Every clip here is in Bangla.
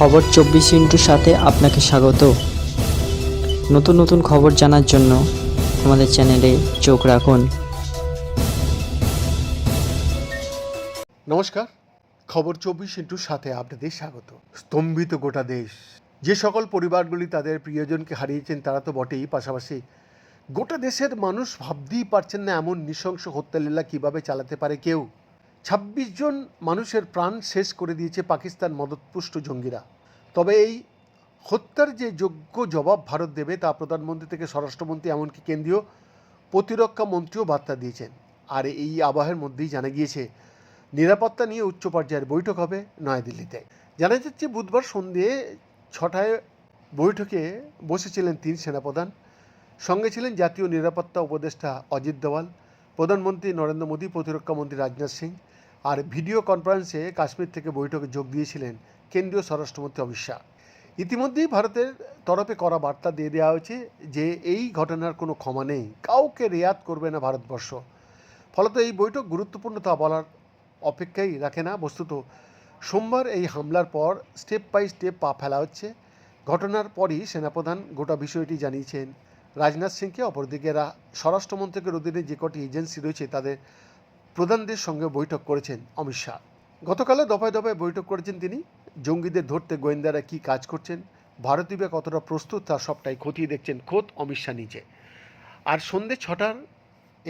খবর চব্বিশ ইন্টুর সাথে আপনাকে স্বাগত। নতুন নতুন খবর জানার জন্য আমাদের চ্যানেলে চোখ রাখুন। নমস্কার, খবর চব্বিশ ইন্টুর সাথে আপনাদের স্বাগত। স্তম্ভিত গোটা দেশ, যে সকল পরিবারগুলি তাদের প্রিয়জনকে হারিয়েছেন তারা তো বটেই, পাশাপাশি গোটা দেশের মানুষ ভাবতেই পারছেন না এমন নৃশংস হত্যালীলা কীভাবে চালাতে পারে কেউ। ছাব্বিশ জন মানুষের প্রাণ শেষ করে দিয়েছে পাকিস্তান মদতপুষ্ট জঙ্গিরা। তবে এই হত্যার যে যোগ্য জবাব ভারত দেবে তা প্রধানমন্ত্রী থেকে স্বরাষ্ট্রমন্ত্রী এমনকি কেন্দ্রীয় প্রতিরক্ষা মন্ত্রীও বার্তা দিয়েছেন। আর এই আবহের মধ্যেই জানা গিয়েছে, নিরাপত্তা নিয়ে উচ্চ পর্যায়ের বৈঠক হবে নয়াদিল্লিতে। জানা যাচ্ছে, বুধবার সন্ধ্যে ছটায় বৈঠকে বসেছিলেন তিন সেনাপ্রধান। সঙ্গে ছিলেন জাতীয় নিরাপত্তা উপদেষ্টা অজিত দোভাল, প্রধানমন্ত্রী নরেন্দ্র মোদী, প্রতিরক্ষা মন্ত্রী রাজনাথ সিং আর ভিডিও কনফারেন্সে কাশ্মীর থেকে বৈঠকে যোগ দিয়েছিলেন কেন্দ্রীয় স্বরাষ্ট্রমন্ত্রী অমিত শাহ। ইতিমধ্যেই ভারতের তরফে করা বার্তা দিয়ে দেওয়া হয়েছে যে এই ঘটনার কোনো ক্ষমা নেই, কাউকে রেয়াত করবে না ভারতবর্ষ। ফলত এই বৈঠক গুরুত্বপূর্ণ তা বলার অপেক্ষাই রাখে না। বস্তুত সোমবার এই হামলার পর স্টেপ বাই স্টেপ পা ফেলা হচ্ছে। ঘটনার পরই সেনাপ্রধান গোটা বিষয়টি জানিয়েছেন। রাজনাথ সিংকে অপরদিকে স্বরাষ্ট্রমন্ত্রকের অধীনে যে কটি এজেন্সি রয়েছে তাদের প্রধানদের সঙ্গে বৈঠক করেছেন অমিত শাহ। গতকালও দফায় দফায় বৈঠক করেছেন তিনি। জঙ্গিদের ধরতে গোয়েন্দারা কী কাজ করছেন ভারতীয় কতটা প্রস্তুত তা সবটাই খতিয়ে দেখছেন খোদ অমিত শাহ নিজে। আর সন্ধ্যে ছটার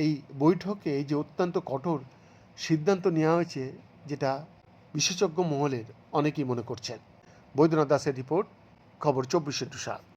এই বৈঠকে যে অত্যন্ত কঠোর সিদ্ধান্ত নেওয়া হয়েছে, যেটা বিশেষজ্ঞ মহলের অনেকেই মনে করছেন। বৈদ্যনাথ দাসের রিপোর্ট, খবর চব্বিশে টু সাত